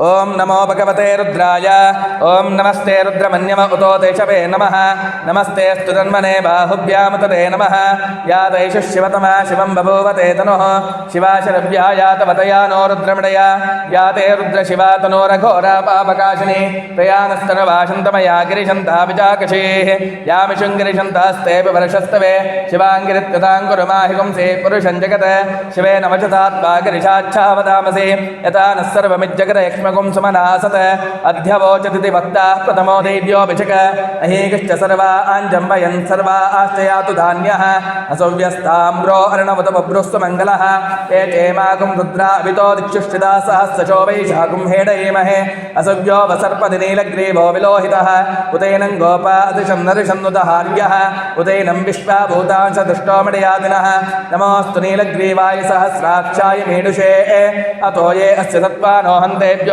ఓం నమో భగవతే రుద్రాయ. ఓం నమస్తే రుద్రమన్యమ ఉతో దేశవే నమ. నమస్తే స్తుతన్మనే బాహుభ్యాముతదే నమ. యా దైషు శివతమా శివం బభూవతే తను. శివాశరభ్యా యాతవతయా నో రుద్రమిడయా యా తే రుద్రశివా తనోరఘోరా పాపకాశిని. ప్రయాణస్తరవాషంతమయా గిరిశంతా విజాకషీ యామిషుం గిరిశంతాస్తే వర్షస్తవే శివాంగిరిత్యుతాంగురుమాహిగుంసే పురుషం జగత్. శివే నవచతాత్వా గిరిశాచ్ఛావదామసి యథా నస్సర్వమిజ్జగత यक्ष्मगुं सुमनासत अध्यवोचदिति वक्ता प्रथमो देव्योऽभिषक अहीकश्च सर्वा आञ्जम्बयन् सर्वा आश्चयातु धान्यः। अर्णवत मङ्गलः। चेमागुं हेडयेमहे। असव्यो वसर्पदिनीलग्रीवो विलोहितः। उतैनं गोपा अतिशं नरिषन्नुतहार्यः उतैनं विश्वाभूतांश दुष्टोमडयादिनः। नमोऽस्तु नीलग्रीवाय सहस्राक्षाय मीडुषे अतो ये अस्य सत्त्वानो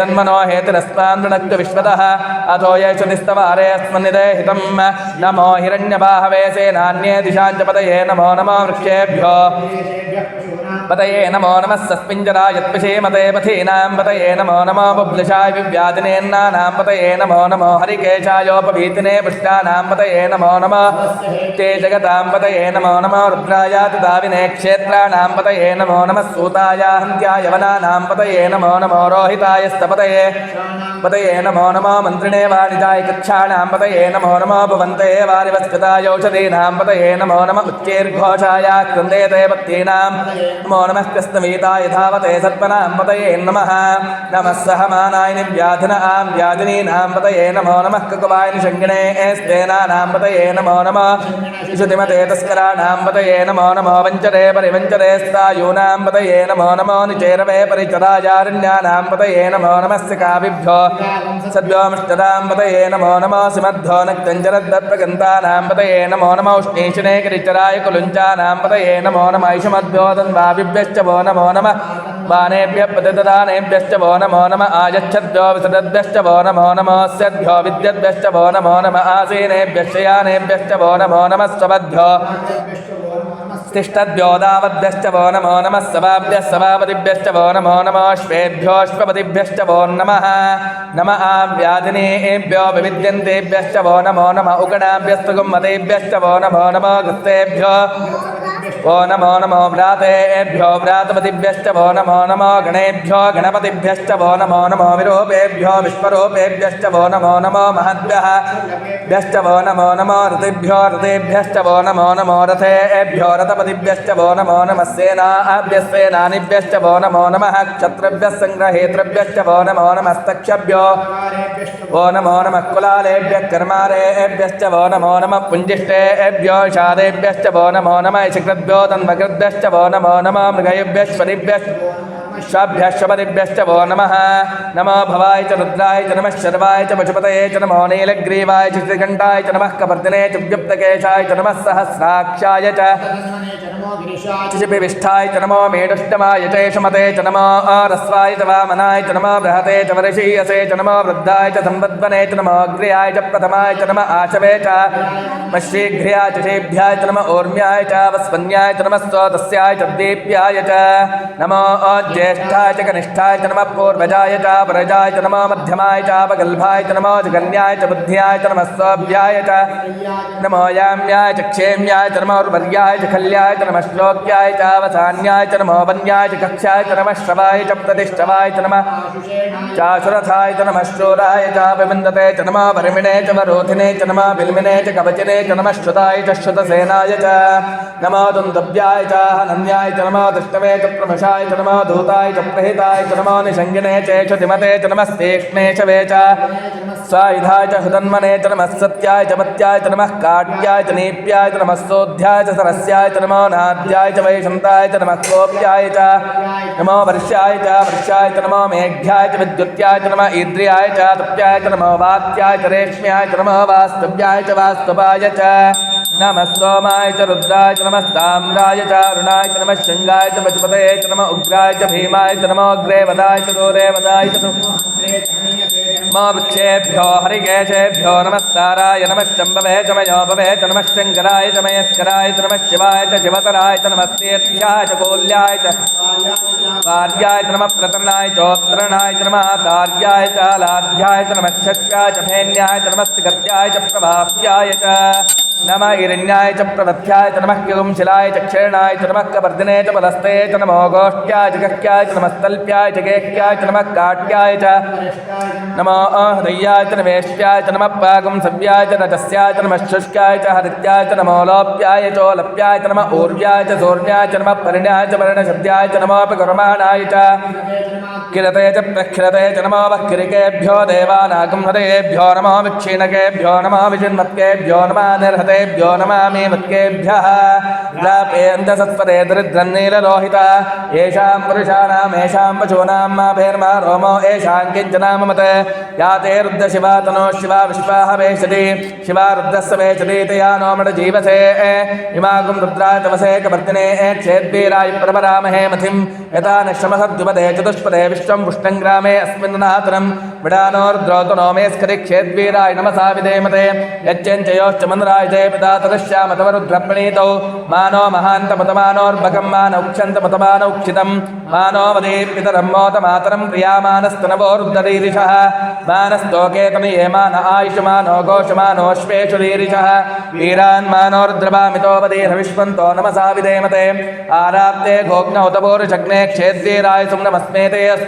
तन्मनो हेतुरस्मान् वृणक्तु विश्वतः अथो येषु निस्तवारे अस्मन्निदे हितं नमो हिरण्यबाहवे सेनान्ये दिशाञ्च पतये नमो नमो वृक्षेभ्यो पतये नमो नमः सस्मिञ्जराय यत्पिषेमते पथीनां पतये नमो नमो बब्लुषाय विव्यादिनेन्नानां पतये नमो नमो हरिकेशायोपभीतिने पुष्टानां पतये नमो नमः ते जगतां पतये नमो नमो रुद्राय तुदाविने क्षेत्राणां पतये नमो नमः सूताय हन्त्याय वनानां पतये नमो नमो रोहिताय स्तपतये पतये नमो नमो मन्त्रिणे वाणिजाय कक्षाणां पतये नमो नमो भवन्ते वारिवस्कृतायौषधीनां पतये नमो नम उच्चैर्घोषाय क्रन्देते पत्नीनां नमो नमः कृष्णवीताय धावते सत्पनां पतये नमः नमः सहमानाय निव्याधिन आं व्याधिनीनां पतये नमो नमः ककुवाय निषङ्गिणे स्तेनानां पतये नमो नमः इषुतिमते तस्कराणां पतये नमो नमो वञ्चरे परिवञ्चरे स्तायूनां पतये नमो नमो निचेरवे परिचराजारण्यानां पतये नमो नमस्य काविभ्यो सद्योमष्टदां पतये नमो नमो सिमद्धो नक्तञ्जरद्दत्पगन्तानां पतये नमो नमो उष्णीषणे गिरिचराय कुलुञ्चानां पतये नमो नम ऐषमद्भ्यो तन्वाभिभ्यश्च वो नमो नमः बाणेभ्यः प्रतिददानेभ्यश्च वो नमो नम आयच्छद्भ्यो विसदद्भ्यश्च वो नमो नमोऽस्यद्भ्यो विद्यद्भ्यश्च वो नमो नम आसीनेभ्यश्च यानेभ्यश्च वो नमो नमः स्वपद्भ्यो तिष्ठद्भ्योदावद्भ्यश्च वो नमो नमः सभाभ्यः सभापतिभ्यश्च वो नमो नमोऽश्वेभ्योऽश्वपतिभ्यश्च वो नमः नम आव्याधिनेभ्यो विविद्यन्तेभ्यश्च वो नमो नम उगणाभ्यस्तु गुम्मतेभ्यश्च वो नमो नमो गुस्तेभ्यो वो नमो नमो व्रातेभ्यो व्रातपतिभ्यश्च वो नमो नमो गणेभ्यो गणपतिभ्यश्च वो नमो नमो विरूपेभ्यो विश्वरूपेभ्यश्च वो नमो नमो महद्भ्यः भ्यश्च वो नमो नमो ऋतिभ्यो ऋतेभ्यश्च वो नमो नमो रथेभ्यो रथपतिभ्यश्च वो नमो नमः सेनाभ्यस्सेनानिभ्यश्च वो नमो नमः क्षत्रभ्यः सङ्ग्रहेतृभ्यश्च वो नमो नमस्तक्षभ्यो वो नमो नमः कुलालेभ्यः कर्मारेभ्यश्च वो नमो नमः पुञ्जिष्टेभ्यो शादेभ्यश्च वो नमो नमः शिकृद्भ्यो तन्मकृद्भ्यश्च वो नमो नमः मृगयेभ्यश्वरिभ्यश्च श्वाभ्यश्वपतिभ्यश्च वो नमः नमो भवाय च रुद्राय च नमः शर्वाय च पशुपतये च नमो नीलग्रीवाय च श्रीकण्ठाय च नमः कपर्दिने च व्युप्तकेशाय च नमः सहस्राक्षाय च। शिशिपिविष्ठाय च नमो मेडुष्टमाय च यशमते च नमो रस्वाय च वामनाय च नमो बृहते च वर्षीयसे च नमो वृद्धाय च सम्बद्वने च नमो अग्र्याय च प्रथमाय च नम आशवे च। मश्रीघ्र्याय च शेभ्याय च नम ऊर्म्याय च वस्वन्याय च नमः स्वतस्याय च दीप्याय च। नमो ज्येष्ठाय च कनिष्ठाय च नमः पूर्वजाय च परजाय च नमो मध्यमाय च अपगल्भाय च नमो जगन्याय च बुद्ध्याय च नमः स्वाभ्याय च नमो याम्याय च क्षेम्याय च नमो वर्याय च खल्याय च नमः श्लोक्याय च अवसान्याय च नमो वन्याय च कक्षाय च नमः श्रवाय च प्रतिष्ठवाय च नमः चाशुरथाय च नमः शूराय च विमन्दते च नमः वर्मिणे च वरोधिने च नमः बिल्मिने च कवचिने च नमः श्रुताय च श्रुतसेनाय च नमो दुन्दव्याय च हनन्याय च नमो दृष्टवे च प्रमशाय च नमो दूताय च प्रहिताय च नमो निषङ्गिने चेष तिमते च नमस्तेक्ष्णे च वे च। स्वायुधाय च हृदन्मने च काट्याय च नीप्याय च नमः सोऽध्याय च सरस्याय च नमो नाद्याय च वैशन्ताय च नमः कोऽप्याय च। वर्ष्याय च वर्षाय च नमो मेघ्याय च, विद्युत्याय च नमः ईद्रियाय च, तप्याय च वात्याय च रेक्ष्म्याय वास्तव्याय च च। नमः सोमाय च रुद्राय च नमः साम्राय च अरुणाय च नमः शृङ्गाय च पशुपतये च नमः उग्राय च भीमाय च नमो अग्रे वदाय च दूरे वदाय च मा वृक्षेभ्यो हरिकेशेभ्यो नमस्काराय नमः शम्भवे च मयोपवे च नमः शङ्कराय च मयस्कराय च नमः शिवाय च शिवतराय च नमस्तेभ्याय च कोल्याय च कार्याय च नमः प्रतरणाय चोत्तरणाय च नमः कार्याय च लाध्याय च नमः षष्ट्याय च फेन्याय च नमः गत्याय च प्रभाव्याय च नमः हिरण्याय च प्रवथ्याय च नमः किगुंशिलाय च क्षीणाय च नमः कवर्धने च पदस्ते च नमो गोष्ठ्याय च गह्याय च नमस्तल्प्याय च गेह्याय च नमः काट्याय च नमो हृदयाय च नमेष्ट्याय च नमः पागं सव्याय च रजस्याय च नमः शुष्काय च हरित्याय च नमो लोप्याय चोलप्याय च नमः ऊर्व्याय च सौर्याय च नमः परिण्याय च वर्णशब्द्याय च नमोऽपि कुर्माणाय च किरते च प्रखिरते च नमो वक्किरिकेभ्यो देवानागं हृदयेभ्यो नमो विक्षीणकेभ्यो नमो विजिन्मत्केभ्यो नमः निर्हतेभ्यो नमामि मत्केभ्यः। लापेन्दसत्पदे दरिद्रन्नीललोहिता येषां पुरुषाणाम्, येषां पशूनां माभेर्मा रोमो, येषां किञ्चनाममत या ते रुद्रशिवा तनो शिवा विश्वाः वेशति शिवा रुद्रस्य वेशति तया नो मृडजीवसे इमागुं रुद्राय तवसे कवर्तिने। क्षेद्वीराय प्रवरामहे मथिं यथा न श्रमसद्युपदे चतुष्पदे विश्वं पुष्टं ग्रामे अस्मिन् नातनं विडानो रुद्रोतु नो मे स्खरि क्षेद्वीराय नमसा विधेमते यच्चञ्चयोश्च मन्दरायते पिता तदश्याम तव रुद्रप्रणीतौ मानो महान्तमतमानोर्भगं मानौक्षन्तमतमानौक्षितं मानो वदे पितरं मोतमातरं प्रियामानस्तनवो रुद्ररीरिषः मानस्तोके तनये मान आयुषमानो घोषमानोऽश्वेषु रीरिषः वीरान् मानो रुद्रभामितो वदेन विश्वन्तो नमसा विधेमते आराप्ते गोग्नौतपोरुषग्ने क्षेद्वीराय सुम्नमस्मेते अस्तु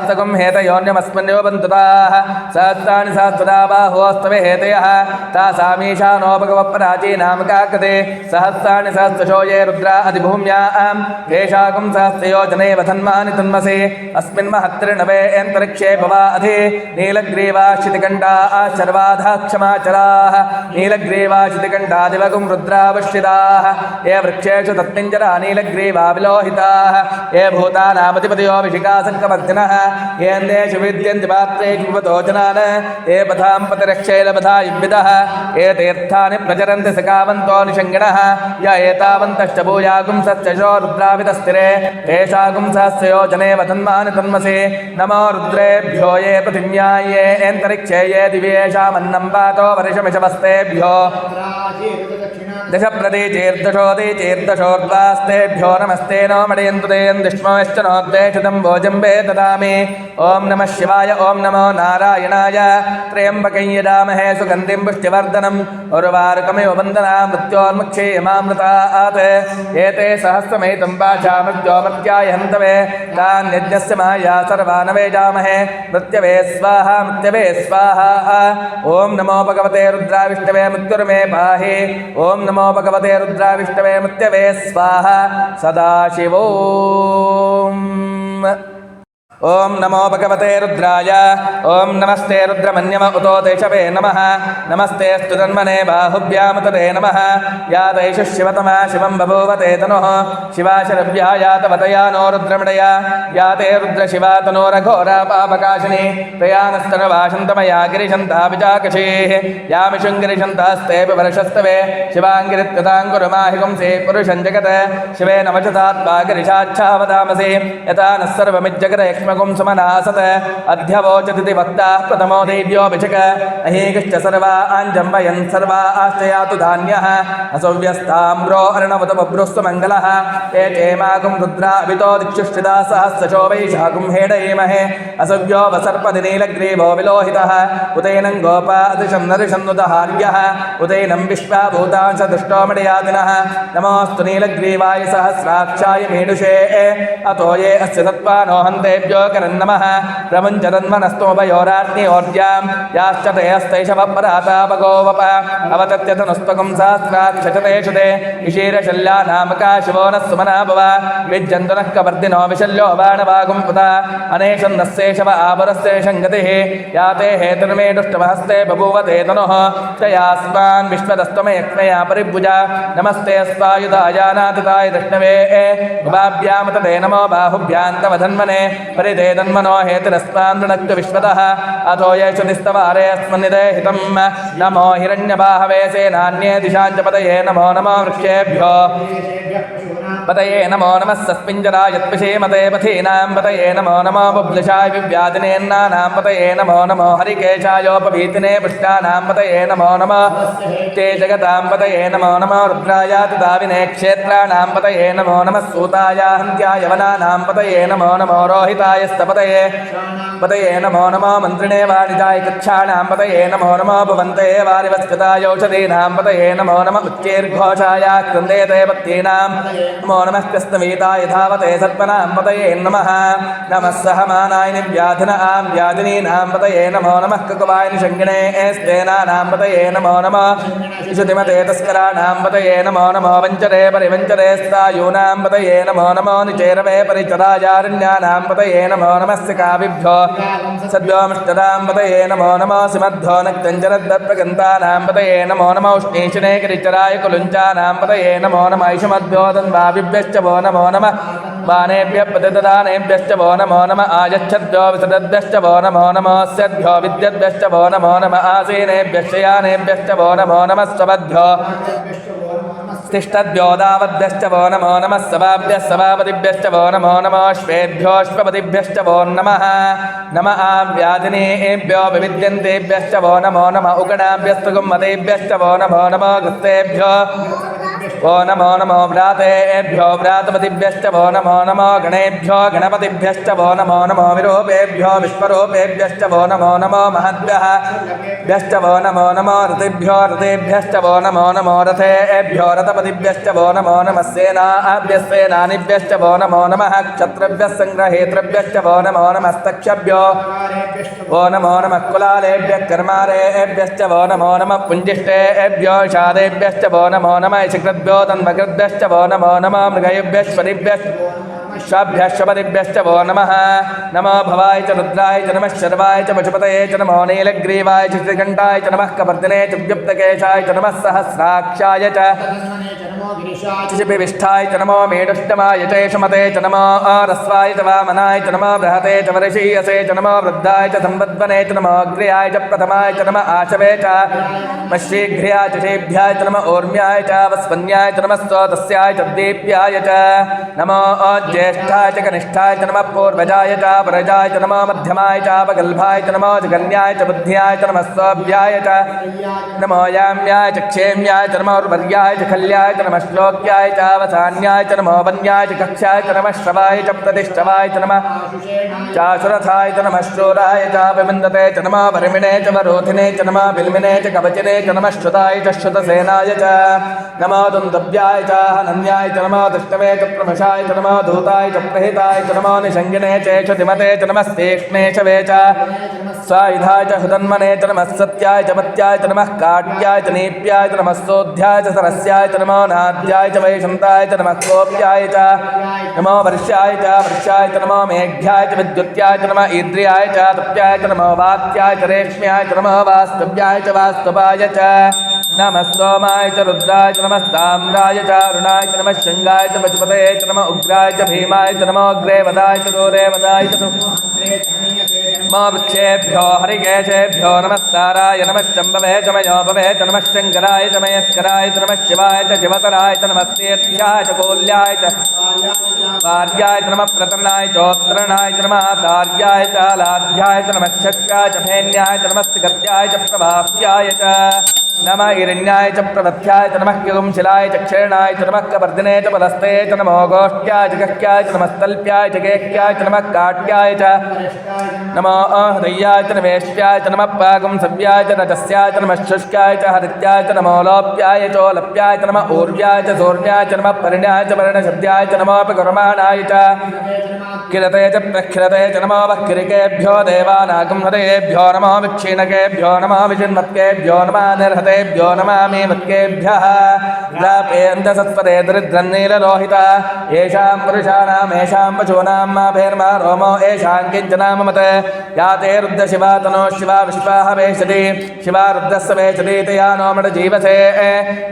హస్తకం హేతయోన్యమస్మన్యోపంతుతాః సహస్రాణి సహస్రదా బాహోస్తవే హేతయः తాసామీషానోపగవప్రాచీనామకాకృతే సహస్రాణి సహస్రశో ఏ రుద్రా అధిభూమ్యాం ఏషాకం సహస్రయోజనైవ తన్మాని తన్మసే అస్మిన్ మహత్రిణవే అంతరిక్షే భవా అధి నీలగ్రీవాశితికంఠా శర్వాధాక్షమాచరాः నీలగ్రీవాశితికంఠాదివగుం రుద్రావశ్యితాः ఏ వృక్షేషు తత్తింజరా నీలగ్రీవా విలోహితాः ఏ భూతానామతిపతయోభిషికాసంకమగ్నः विलोहिताः ये भूतानामधिपतयो विशिकासङ्कवर्धिनः येन्देषु विद्यन्ति पात्रेषु विपतोचनान् ये पथां पतिरक्षैलपथा युविदः ये तीर्थानि प्रचरन्ति सकावन्तो निषङ्गिणः य एतावन्तश्च भूयागुंसश्चो रुद्रावितस्थिरे तेषागुंसस्य योजने वधन्मानि तन्मसि नमो रुद्रेभ्यो ये पृथिव्याये अन्तरिक्षे ये दिव्येषामन्नं पातो वर्षमिषवस्तेभ्यो दशप्रदीचीर्दशोदीचीर्दशोर्द्वास्तेभ्यो नमस्ते नो मडयन्तु देयन् दुष्मश्च नोद्वेषितं भोजम्बे ददामि ॐ नमः शिवाय ॐ नमो नारायणाय। त्र्यम्बकं यजामहे, सुगन्धिं पुष्टिवर्धनम् उर्वारुकमिव वन्दना मृत्योर्मुक्षीयमामृतात् एते सहस्रमेतं वाचा मृत्योमर्त्याय हन्तवे तान् यज्ञस्य माया सर्वान् वेजामहे मृत्यवे स्वाहा मृत्यवे स्वाहा। ॐ नमो भगवते रुद्राविष्णवे मृत्युर्मे पाहि। ॐ नमो भगवते रुद्राविष्णवे मृत्यवे स्वाहा। सदाशिवो ఓం నమో భగవతే రుద్రాయ. ఓం నమస్తే రుద్రమన్యమ ఉతో తేషవే నమ. నమస్తే స్తుతన్మనే బాహుభ్యాముతదే నమ. యా తైష శివతమా శివం బభూవతే తను. శివాశరభ్యాయాతవతయా నో రుద్రమడయా యా తే రుద్రశివా తనోరఘోరా పాపకాశిని. ప్రయాణస్తనవాసంతమయా గిరిశంతాభిజాకషే యామిషుం గిరిశంతాస్తే వర్షస్తవే శివాంగిరిత్యుతాంగురుమాహిగుంసే పురుషం జగత్. శివే నవచతాత్వా గిరిశాచ్ఛావదామసే యథా నస్సర్వమిజ్జగత యక్ష్మ श्वगुं सुमनासत। अध्यवोचति वक्ता प्रथमो देव्योऽभिषक अहेकश्च सर्वा आञ्जम्बयन् सर्वा आश्चयातु धान्यः। अर्णवत मङ्गलः। ये चेमागुं हेडयेमहे। असव्यो वसर्पति नीलग्रीवो विलोहितः। उतैनं गोपा अतिशं नरिषन्नुतहार्यः उतैनं विश्वा भूतांश दुष्टोमणयादिनः नमोऽस्तु नीलग्रीवाय सहस्राक्षाय मीडुषे अतो ये अस्य तत्त्वानो हन्तेभ्यो करन्नमः प्रमुञ्चरन्मनस्तोभयोराग्नियोर्जां याश्च ते हस्तैषवपरातापगोवप अवतत्यतनुस्त्वकं सहस्राक्षचतेषु ते इषीरशल्यानामका शिवो नः सुमना भव विज्जन्तु नः कवर्दिनो विशल्यो बाणवागुं पुता अनेशन्नस्येषव आपरस्तेषं गतिः या ते हेतुर्मेडुष्टमहस्ते बभूव ते तनुः तयास्मान् विश्वदस्तमयक्ष्मया परिभुजा नमस्ते अस्वायुधायानातिताय दृष्णवे उभाभ्यामत ते नमो बाहुभ्यान्तवधन्मने परिते तन्मनो हेतिरस्मान् नक्तु विश्वतः अथो येषु निस्तवारे अस्मन्निदे हितं नमो हिरण्यबाहवे सेनान्ये दिशाञ्च पतये नमो नमो वृक्षेभ्यो पतये नमो नमः सस्मिञ्जराय यत्पिषेमते पथीनां पतये नमो नमो बुब्लिशाय विव्यादिनेन्नानां पतये नमो नमो हरिकेशायोपभीतिने पुष्टानां पतये नमो नमः ते जगतां पतये नमो नमो रुद्रायातिदाविने क्षेत्राणां पतये नमो नमः सूताय हन्त्याय वनानां पतये नमो नमो रोहितायस्तपतये पतये नमो नमो मन्त्रिणे वाणिजाय कक्षाणां पतये नमो नमो भवन्ते वारिवस्कृतायौषधीनां पतये नमो नमः उच्चैर्घोषाय क्रन्देते पत्तीनां नमो नमः कृष्णवीताय धावते सर्पणां पतये नमः नमः सहमानाय निव्याधिन आं व्याधिनीनां पतये नमो नमः ककुवाय निषङ्गिणे स्तेनानां पतये नमो नमः इषुतिमते तस्कराणां पतये नमो नमो वञ्चरे परिवञ्चरे स्थायूनां पतये नमो नमो निचेरवे परिचराजारण्यानां पतये नमो नमस्य काविभ्यो सद्योमिष्टदां पतये नमो नमो सिमद्धो नक्तञ्जरद्दत्प्रगन्तानां पतये नमो नमो उष्णीषणे गिरिचराय कुलुञ्चानां पतये नमो नम ऐषमद्भ्यो तन्वाभिभ्यश्च वो नमो नमः बाणेभ्यः प्रतिददानेभ्यश्च वो नमो नम आयच्छद्भ्यो विसदद्भ्यश्च वो नमो नमोऽस्यद्भ्यो विद्यद्भ्यश्च वो नमो नम आसीनेभ्यश्च यानेभ्यश्च वो नमो नमः स्वपद्भ्यो तिष्ठद्भ्योदावद्भ्यश्च वो नमो नमः सभाभ्यः सभापतिभ्यश्च वो नमो नमोऽश्वेभ्योऽश्वपतिभ्यश्च वो नमः नम आव्याधिनेभ्यो विविद्यन्तेभ्यश्च वो नमो नम उगणाभ्यस्तु गुम्मतेभ्यश्च वो नमो नमो गृस्तेभ्यो वो नमो नमो व्रातेभ्यो व्रातपतिभ्यश्च वो नमो नमो गणेभ्यो गणपतिभ्यश्च वो नमो नमो विरूपेभ्यो विश्वरूपेभ्यश्च वो नमो नमो महद्भ्यः भ्यश्च वो नमो नमो रतिभ्यो रतेभ्यश्च वो नमो नमो रथेभ्यो रथपतिभ्यश्च वो नमो नमः सेनाभ्यस्सेनानिभ्यश्च वो नमो नमः क्षत्रभ्यः सङ्ग्रहेतृभ्यश्च वो नमो नमस्तक्षभ्यो वो नमो नमः कुलालेभ्यः कर्मारेभ्यश्च वो नमो नमः पुञ्जिष्टेभ्यो शादेभ्यश्च वो नमो नमः शिकृद्भ्यो तन्मकृद्भ्यश्च वो नमो नमः मृगयुभ्यश्वरिभ्यश्च श्वभ्यश्वपतिभ्यश्च वो नमः। नमो भवाय च रुद्राय च नमः शर्वाय च पशुपतये च नमो नीलग्रीवाय च श्रीकण्ठाय च नमः कपर्दिने च व्युप्तकेशाय च नमः सहस्राक्षाय च चिपिविष्ठाय च नमो मेढुष्टमाय च यशमते च नमो रस्वाय च वामनाय च नमो बृहते च वर्षीयसे च नमो वृद्धाय च सम्बद्वने च नमो अग्र्याय च प्रथमाय च नमः आशवे च मश्रीघ्र्याय च शेभ्याय च नमः ऊर्म्याय च वस्वन्याय च नमः स्वतस्याय च दीप्याय च नमो ज्येष्ठाय च कनिष्ठाय च नमः पूर्वजाय च परजाय च नमो मध्यमाय च अपगल्भाय च नमो जगन्याय च बुद्ध्याय च नमः स्वाभ्याय च नमो याम्याय च क्षेम्याय च नमो उर्वर्याय च खल्याय च नमः श्लोक्याय च अवसान्याय च नमो वन्याय च कक्षाय च नमः श्रवाय च प्रतिष्ठवाय च नमः चाशुरथाय च नमः शूराय च विमन्दते च नमः परिमिणे च वरोधिने च नमः बिल्मिने च कवचिने च नमः श्रुताय च श्रुतसेनाय च नमो दुन्दव्याय च हनन्याय च नमो दुष्टवे च प्रमशाय च नमो धूताय च प्रहिताय च नमो निषङ्गिने च क्षतिमते च नमः तीक्ष्णे च स्वायुधाय च हृदन्मने च नमः सत्याय च पत्याय च नमः काट्याय च नीप्याय च नमः सोऽध्याय च सरस्याय च नमो नाद्याय च वैशन्ताय च नमः कोप्याय च, नमो वर्षाय च वर्षाय च, नमो मेघ्याय च, विद्युत्याय च, नमः ईद्रियाय च, तप्याय च, नमो वात्याय च रेक्ष्म्याय च, नमः वास्तव्याय च वास्तवाय च। नमः सोमाय च, रुद्राय च, नमः साम्राय च, अरुणाय च, नमः शृङ्गाय च पशुपतये च, नमः उग्राय च, भीमाय च, नमो अग्रे वदाय च दूरे वदाय च मा वृक्षेभ्यो हरिकेशेभ्यो नमस्ताराय नमः शम्भवे च मयोपवे च नमः शङ्कराय च मयस्कराय च नमः शिवाय च शिवतराय च नमः तीर्थ्याय च कोल्याय च कार्याय च नमः प्रतरणाय चोत्तरणाय च नमः कार्याय च लाध्याय च नमः षट्याय च फेन्याय च नमः गत्याय च च नमः हिरण्याय च प्रवथ्याय च नमः किगुंशिलाय च क्षीणाय च नमः च बलस्ते च नमो गोष्ठ्याय च गह्याय च नमः तल्प्याय च गेह्याय च नमः काट्याय च नमो हृदयाय च नमेष्ट्याय च नमः पागुं सव्याय च रजस्याय च नमः शुष्काय च हरित्याय च नमो लोप्याय चोलप्याय च नमः ऊर्व्याय च सूर्याय च नमः परिण्याय च वर्णशब्द्याय च नमोपकुर्माणाय च किरते च प्रखिरते च नमो वक्रिकेभ्यो देवानागं नमो विक्षीणकेभ्यो नमो विचिन्मत्केभ्यो नमः निर्हतेभ्यो नमामि मत्केभ्यः प्रापेऽन्तसत्पदे दरिद्रन्नीललोहिता येषां पुरुषाणाम् येषां पशूनां माभेर्मा रोमो, येषां किञ्चनाम मत या ते रुद्रशिवा तनो शिवा विश्वाः वेशति शिवा रुद्रस्य वेशति तया नो जीवसे।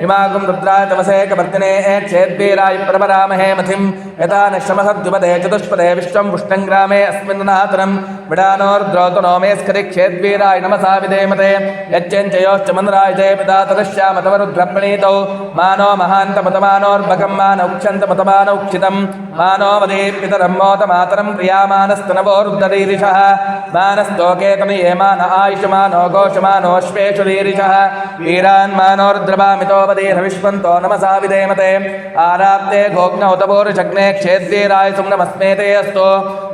इमागुं रुद्राय तवसे कवर्तिने। क्षेद्वीराय प्रवरामहे मथिं यथा नश्रमसद्युपदे चतुष्पदे विश्वं पुष्टं ग्रामे अस्मिन् नातनं विडानोर्द्रोतु नो मे स्खरि क्षेद्वीराय नमसा विधेमते यच्चञ्चयोश्च मन्रायते पिता तदश्यामतवरुद्रप्रणीतौ मानो महान्तमतमानोर्भगं मानौक्षन्तमतमानौक्षितं मानो मदे पितरं मोतमातरं प्रियामानस्तनवो रुद्ररीरिषः मानस्तोके तनये मान आयुषमानो घोषमानोऽश्वेषु रीरिषः वीरान् मानोर्द्रवामितो वदीर्हविष्वन्तो नमसा विधेमते आराप्ते गोग्नौ तपोरुषग्ने क्षेद्वीराय सुम्नमस्मेते अस्तु 说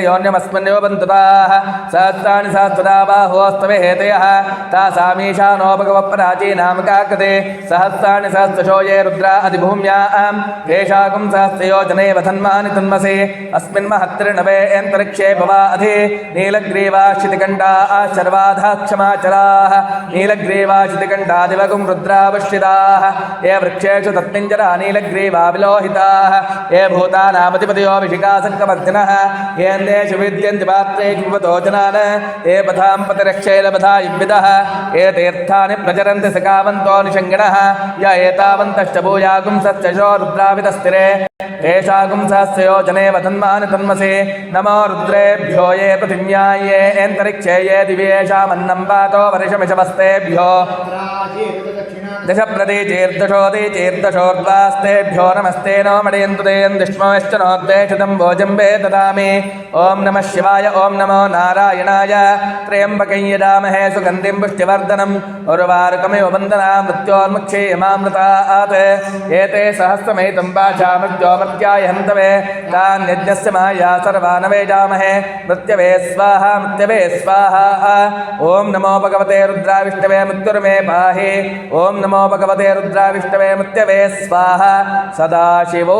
हेतयोन्यमस्मन्यो बन्धुताः सहस्राणि सहस्रदा बाहोस्तवे हेतयः तासामीशानो भगवप्राचीनामकाकृते सहस्राणि सहस्रशो ये रुद्रा अधिभूम्यां केशाकुं सहस्रयोजने वधन्मानि तन्मसे अस्मिन् महत्रिणवे अन्तरिक्षे भवा अधि नीलग्रीवा शितिकण्डा शर्वाधा क्षमाचराः नीलग्रीवा शितिकण्डादिवगुं रुद्रावश्यिताः ये वृक्षेषु तत्मिञ्जरा नीलग्रीवा विलोहिताः ये भूतानामधिपतयो विशिकासङ्कवर्धिनः येन्देषु विद्यन्ति पात्रेषु विपतो जनान् ये पथां पतिरक्षैलपथा युविदः ये तीर्थानि प्रचरन्ति सकावन्तो निषङ्गिणः य एतावन्तश्च भूयागुंसश्चशो रुद्रावितस्थिरे तेषागुं सहस्रयोजने वधन्मानि तन्मसे नमो रुद्रेभ्यो ये पृथिव्याये एन्तरिक्षे ये दिव्येषामन्नं पातो वर्षमिषवस्तेभ्यो दश प्रतीचीर्दशोति चीर्दशोर्वास्तेभ्यो नमस्ते नो मडयन्तु तेन दुष्मश्च नोद्वेषितं भोजम्बे ददामि ॐ नमः शिवाय, ॐ नमो नारायणाय। त्र्यम्बकं यदामहे सुगन्धिं पुष्टिवर्धनम्। उर्वारुकमिव वन्दना मृत्योर्मुक्षेयमामृतात् एते सहस्रमेतं वाचा मृत्यो मर्त्याय हन्तवे तान् यज्ञस्य माया सर्वा न वेजामहे मृत्यवे स्वाहा मृत्यवे स्वाहा ॐ नमो भगवते रुद्राविष्णवे मृत्युर्मे पाहि ॐ नमो भगवते रुद्राविष्णवे मृत्यवे स्वाहा सदाशिवोम्